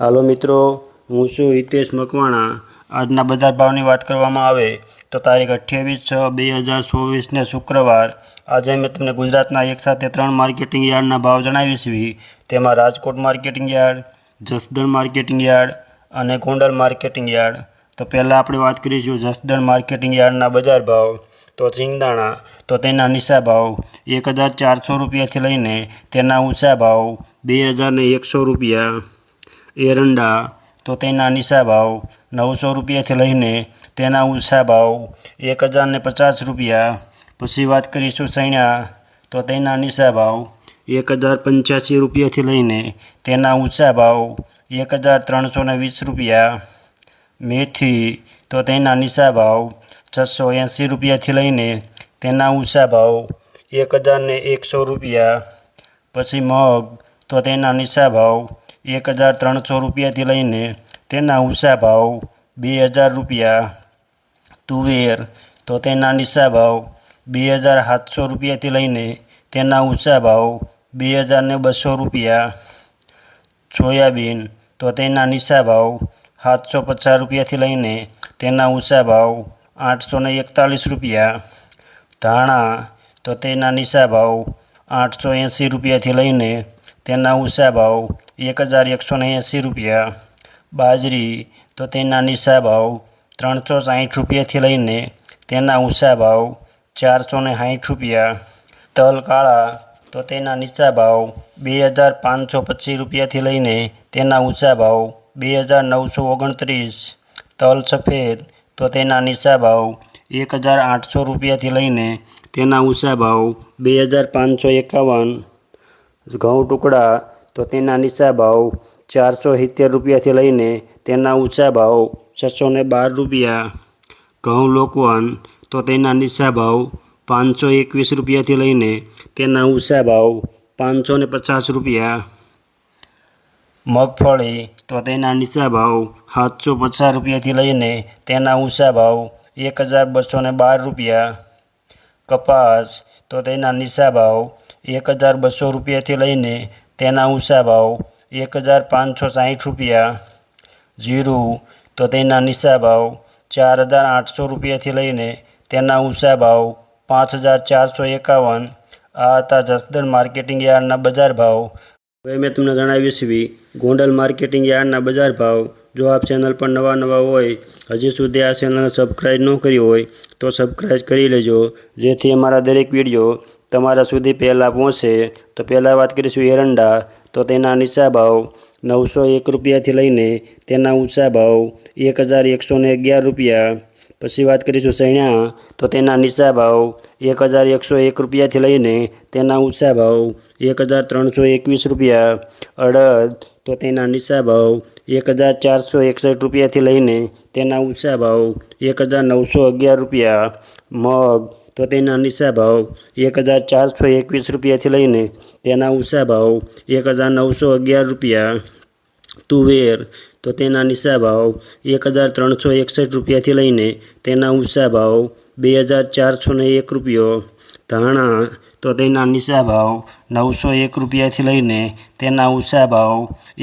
હાલો મિત્રો, હું છું હિતેશ મકવાણા. આજના બજાર ભાવની વાત કરવામાં આવે તો તારીખ અઠ્યાવીસ છ બે હજાર ચોવીસને શુક્રવાર. આજે મેં તમને ગુજરાતના એક સાથે ત્રણ માર્કેટિંગ યાર્ડના ભાવ જણાવીશું તેમાં Rajkot marketing yard, Jasdan marketing yard અને ગોંડલ માર્કેટિંગ યાર્ડ. તો પહેલાં આપણે વાત કરીશું જસદણ માર્કેટિંગ યાર્ડના બજાર ભાવ. તો સિંગદાણા તો તેના નીચા ભાવ એક હજાર ચારસો રૂપિયાથી લઈને તેના ઊંચા ભાવ બે હજાર ને એકસો રૂપિયા. એરંડા તો તેના નીચા ભાવ નવસો રૂપિયાથી લઈને તેના ઊંચા ભાવ એક હજાર ને પચાસ રૂપિયા પછી વાત કરીશું સૈણા તો તેના નીચા ભાવ એક હજાર પંચ્યાસી રૂપિયાથી લઈને તેના ઊંચા ભાવ એક હજાર ત્રણસો ને વીસ રૂપિયા મેથી તો તેના નીચા ભાવ છસો એંસી રૂપિયાથી લઈને તેના ઊંચા ભાવ એક હજાર ને એકસો રૂપિયા પછી મગ તો તેના નીચા ભાવ એક હજાર ત્રણસો રૂપિયાથી લઈને તેના ઊંચા ભાવ બે હજાર રૂપિયા. તુવેર તો તેના નીચા ભાવ બે હજાર સાતસો રૂપિયાથી લઈને તેના ઊંચા ભાવ બે હજાર ને બસો રૂપિયા. સોયાબીન તો તેના નીચા ભાવ સાતસો પચાસ રૂપિયાથી લઈને તેના ઊંચા ભાવ આઠસો ને એકતાલીસ રૂપિયા. ધાણા તો તેના નીચા ભાવ આઠસો એંસી રૂપિયાથી લઈને તેના ઊંચા ભાવ એક હજાર એકસો ને એંસી રૂપિયા બાજરી તો તેના નીચા ભાવ ત્રણસો સાઠ રૂપિયાથી લઈને તેના ઊંચા ભાવ ચારસો ને સાઠ રૂપિયા તલ કાળા તો તેના નીચા ભાવ બે હજાર પાંચસો પચીસ રૂપિયાથી લઈને તેના ઊંચા ભાવ બે હજાર નવસો ઓગણત્રીસ તલ સફેદ તો તેના નીચા ભાવ એક હજાર આઠસો રૂપિયાથી લઈને તેના ઊંચા ભાવ બે હજાર પાંચસો એકાવન ઘઉં ટુકડા તો તેના નીચા ભાવ ચારસો સિત્તેર રૂપિયાથી લઈને તેના ઊંચા ભાવ છસો ને બાર રૂપિયા ઘઉં લોકવન તો તેના નીચા ભાવ પાંચસો એકવીસ રૂપિયાથી લઈને તેના ઊંચા ભાવ પાંચસો ને પચાસ રૂપિયા મગફળી તો તેના નીચા ભાવ સાતસો પચાસ રૂપિયાથી લઈને તેના ઊંચા ભાવ એક હજાર બસો ને બાર રૂપિયા કપાસ તો તેના નીચા ભાવ એક હજાર બસો રૂપિયાથી લઈને તેના ઊંચા ભાવ એક હજાર પાંચસો સાઠ રૂપિયા. જીરું તો તેના નીચા ભાવ ચાર હજાર આઠસો રૂપિયાથી લઈને તેના ઊંચા ભાવ પાંચ હજાર ચારસો એકાવન. આ હતા જસદણ માર્કેટિંગ યાર્ડના બજાર ભાવ. હવે મેં તમને જણાવ્યું છે ગોંડલ માર્કેટિંગ યાર્ડના બજાર ભાવ. જો આપ ચેનલ પર નવા નવા હોય, હજી સુધી આ ચેનલને સબસ્ક્રાઈબ ન કરી હોય, તો સબસ્ક્રાઈબ કરી લેજો. જેથી અમારા દરેક વીડિયો તમારા સુધી પહેલાં પહોંચે તો પહેલાં વાત કરીશું એરંડા તો તેના નીચા ભાવ નવસો એક રૂપિયાથી લઈને તેના ઊંચા ભાવ એક હજાર એકસો ને અગિયાર રૂપિયા પછી વાત કરીશું ચણા તો તેના નીચા ભાવ એક હજાર એકસો એક રૂપિયાથી લઈને તેના ઊંચા ભાવ એક હજાર ત્રણસો એકવીસ રૂપિયા અડદ તો તેના નીચા ભાવ એક હજાર ચારસો એકસઠ રૂપિયાથી લઈને તેના ઊંચા ભાવ એક હજાર નવસો અગિયાર રૂપિયા મગ તો તેના નીચા ભાવ એક હજાર ચારસો એકવીસ રૂપિયાથી લઈને તેના ઊંચા ભાવ એક હજાર નવસો અગિયાર રૂપિયા તુવેર. તો તેના નીચા ભાવ એક હજાર ત્રણસો એકસઠ રૂપિયાથી લઈને તેના ઊંચા ભાવ બે હજાર ચારસો એક રૂપિયો. ધાણા. તો તેના નીચા ભાવ નવસો એક રૂપિયાથી લઈને તેના ઊંચા ભાવ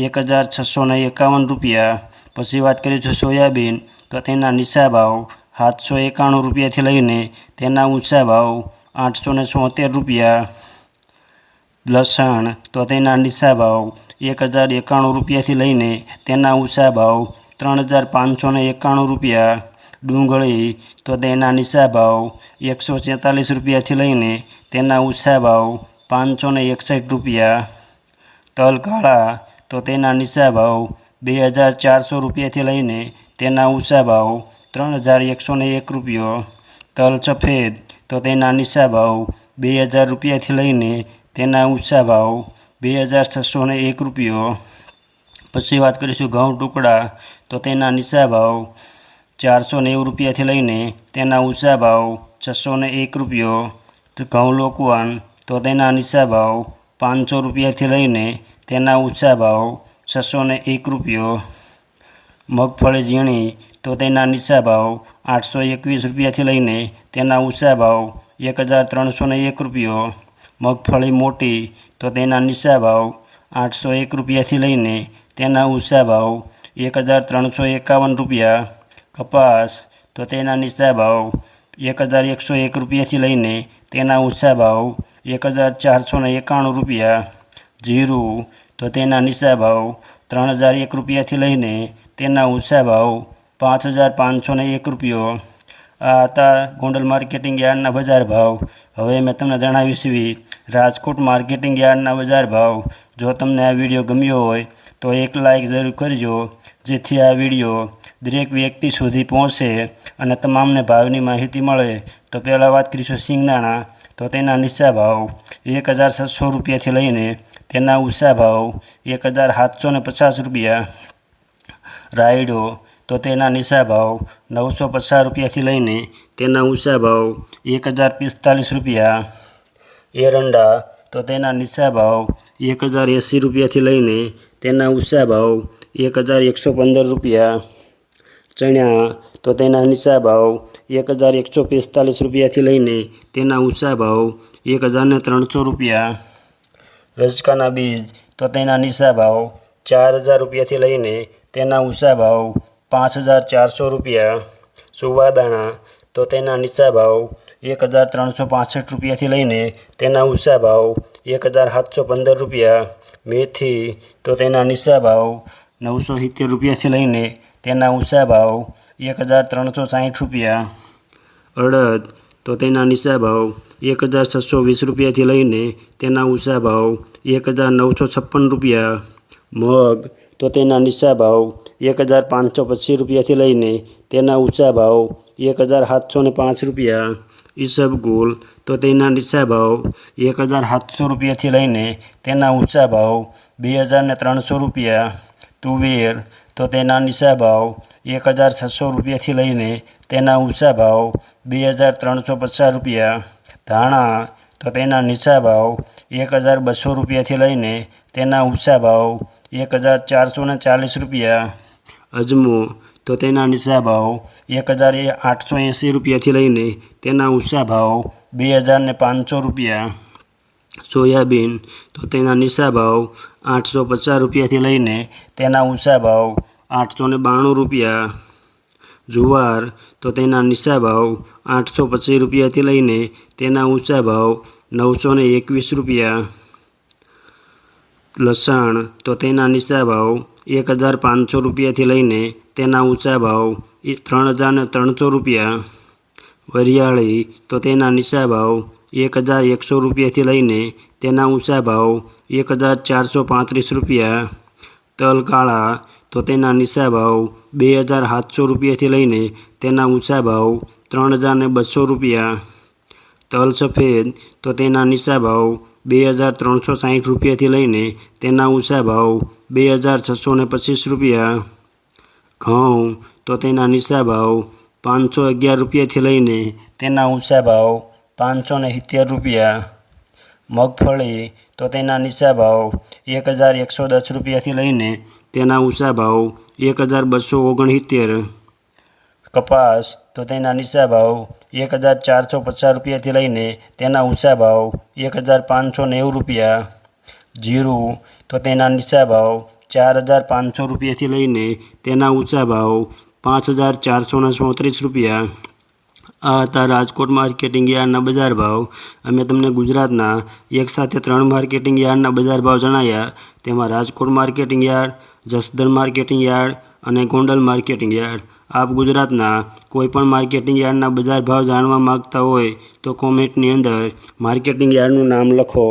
એક હજાર છસો એકાવન રૂપિયા. પછી વાત કરીશું સોયાબીન. તો તેના નીચા ભાવ સાતસો એકાણું રૂપિયાથી લઈને તેના ઊંચા ભાવ આઠસો ને છોતેર રૂપિયા. લસણ તો તેના નીચા ભાવ એક હજાર એકાણું રૂપિયાથી લઈને તેના ઊંચા ભાવ ત્રણ હજાર પાંચસો ને એકાણું રૂપિયા. ડુંગળી તો તેના નીચા ભાવ એકસો છેતાલીસ રૂપિયાથી લઈને તેના ઊંચા ભાવ પાંચસો ને એકસઠ રૂપિયા. તલ કાળા તો તેના નીચા ભાવ બે હજાર ચારસો રૂપિયાથી લઈને તેના ઊંચા ભાવ ત્રણ હજાર એકસો ને એક રૂપિયો, તલ સફેદ, તો તેના નીચા ભાવ બે હજાર રૂપિયાથી લઈને તેના ઊંચા ભાવ બે હજાર છસો ને એક રૂપિયો. પછી વાત કરીશું ઘઉં ટુકડા, તો તેના નીચા ભાવ ચારસો નેવું રૂપિયાથી લઈને તેના ઊંચા ભાવ છસો ને એક રૂપિયો. ઘઉં લોકવાન, તો તેના નીચા ભાવ પાંચસો રૂપિયાથી લઈને તેના ઊંચા ભાવ છસો ને એક રૂપિયો. મગફળી ઝીણી તો તેના નીચા ભાવ આઠસો એકવીસ રૂપિયાથી લઈને તેના ઊંચા ભાવ એક હજાર ત્રણસો એક રૂપિયો. મગફળી મોટી તો તેના નીચા ભાવ આઠસો એક રૂપિયાથી લઈને તેના ઊંચા ભાવ એક હજાર ત્રણસો એકાવન રૂપિયા. કપાસ તો તેના નીચા ભાવ એક હજાર એકસો એક રૂપિયાથી લઈને તેના ઊંચા ભાવ એક હજાર ચારસો એકાણું રૂપિયા. જીરું તો તેના નીચા ભાવ ત્રણ હજાર એક રૂપિયાથી લઈને તેના ઊંચા ભાવ પાંચ હજાર પાંચસોને એક રૂપિયો. આ હતા ગોંડલ માર્કેટિંગ યાર્ડના બજાર ભાવ. હવે મેં તમને જણાવીશ એવી રાજકોટ માર્કેટિંગ યાર્ડના બજાર ભાવ. જો તમને આ વીડિયો ગમ્યો હોય, તો એક લાઇક જરૂર કરજો, જેથી આ વીડિયો દરેક વ્યક્તિ સુધી પહોંચે અને તમામને ભાવની માહિતી મળે. તો પહેલાં વાત કરીશું સિંગદાણા. તો તેના નીચા ભાવ, એક હજાર સાતસો રૂપિયાથી લઈને તેના ઊંચા ભાવ, એક હજાર સાતસો પચાસ રૂપિયા. રાયડો તો તેના નીચા ભાવ નવસો પચાસ રૂપિયાથી લઈને તેના ઊંચા ભાવ એક હજાર પિસ્તાલીસ રૂપિયા. એરંડા તો તેના નીચા ભાવ એક હજાર એંસી રૂપિયાથી લઈને તેના ઊંચા ભાવ એક હજાર એકસો પંદર રૂપિયા. ચણ્યા, તો તેના નીચા ભાવ એક હજાર એકસો પિસ્તાલીસ રૂપિયાથી લઈને તેના ઊંચા ભાવ એક હજારને ત્રણસો રૂપિયા. રજકાના બીજ, તો તેના નીચા ભાવ ચાર હજાર રૂપિયાથી લઈને તેના ઊંચા ભાવ પાંચ હજાર ચારસો રૂપિયા સુવાદાણા તો તેના નીચા ભાવ એક હજાર ત્રણસો પાસઠ રૂપિયાથી લઈને તેના ઊંચા ભાવ એક હજાર સાતસો પંદર રૂપિયા, મેથી, તો તેના નીચા ભાવ નવસો સિત્તેર રૂપિયાથી લઈને તેના ઊંચા ભાવ એક હજાર ત્રણસો સાઠ રૂપિયા, અડદ, તો તેના નીચા ભાવ એક હજાર છસો વીસ રૂપિયાથી લઈને તેના ઊંચા ભાવ એક હજાર નવસો છપ્પન રૂપિયા, મગ તો તેના નીચા ભાવ એક હજાર પાંચસો પચીસ રૂપિયાથી લઈને તેના ઊંચા ભાવ એક હજાર સાતસો ને પાંચ રૂપિયા ઈસબગુલ તો તેના નીચા ભાવ એક હજાર સાતસો રૂપિયાથી લઈને તેના ઊંચા ભાવ બે હજાર ને ત્રણસો રૂપિયા તુવેર તો તેના નીચા ભાવ એક હજાર છસો રૂપિયાથી લઈને તેના ઊંચા ભાવ બે હજાર ત્રણસો પચાસ રૂપિયા ધાણા તો તેના નીચા ભાવ એક હજાર બસો રૂપિયાથી લઈને તેના ઊંચા ભાવ એક હજાર ચારસો ને ચાલીસ રૂપિયા અજમો તો તેના નીચા ભાવ એક હજાર આઠસો એંસી રૂપિયાથી લઈને તેના ઊંચા ભાવ બે હજાર ને પાંચસો રૂપિયા સોયાબીન તો તેના નીચા ભાવ આઠસો પચાસ રૂપિયાથી લઈને તેના ઊંચા ભાવ આઠસો ને બાણું રૂપિયા જુવાર તો તેના નીચા ભાવ આઠસો પચીસ રૂપિયાથી લઈને તેના ઊંચા ભાવ નવસો ને એકવીસ રૂપિયા લસણ તો તેના નીચા ભાવ એક હજાર પાંચસો રૂપિયાથી લઈને તેના ઊંચા ભાવ એ ત્રણ હજાર ને ત્રણસો રૂપિયા વરિયાળી તો તેના નીચા ભાવ એક હજાર એકસો રૂપિયાથી લઈને તેના ઊંચા ભાવ એક હજાર ચારસો પાંત્રીસ રૂપિયા તલ કાળા તો તેના નીચા ભાવ બે હજાર સાતસો રૂપિયાથી લઈને તેના ઊંચા ભાવ ત્રણ હજાર ને બસો રૂપિયા તલ સફેદ તો તેના નીચા ભાવ બે હજાર ત્રણસો સાઠ રૂપિયાથી લઈને તેના ઊંચા ભાવ બે હજાર છસો ને પચીસ રૂપિયા ઘઉં તો તેના નીચા ભાવ પાંચસો અગિયાર રૂપિયાથી લઈને તેના ઊંચા ભાવ પાંચસો ને સિત્તેર રૂપિયા મગફળી તો તેના નીચા ભાવ એક હજાર એકસો દસ રૂપિયાથી લઈને તેના ઊંચા ભાવ એક હજાર બસો ઓગણસિત્તેર કપાસ તો તેના નીચા ભાવ એક હજાર ચારસો પચાસ રૂપિયાથી લઈને તેના ઊંચા ભાવ એક હજાર પાંચસો નેવું રૂપિયા. જીરું તો તેના નીચા ભાવ ચાર હજાર પાંચસો રૂપિયાથી લઈને તેના ઊંચા ભાવ પાંચ હજાર ચારસો ને ચોત્રીસ રૂપિયા. આ હતા રાજકોટ માર્કેટિંગ યાર્ડના બજાર ભાવ. અમે તમને ગુજરાતના એક સાથે ત્રણ માર્કેટિંગ યાર્ડના બજાર ભાવ જણાવ્યા તેમાં Rajkot marketing yard, Jasdan marketing yard અને ગોંડલ માર્કેટિંગ યાર્ડ. આપ ગુજરાતના કોઈપણ માર્કેટિંગ યાર્ડના બજાર ભાવ જાણવા માગતા હોય તો કોમેન્ટની અંદર માર્કેટિંગ યાર્ડનું નામ લખો.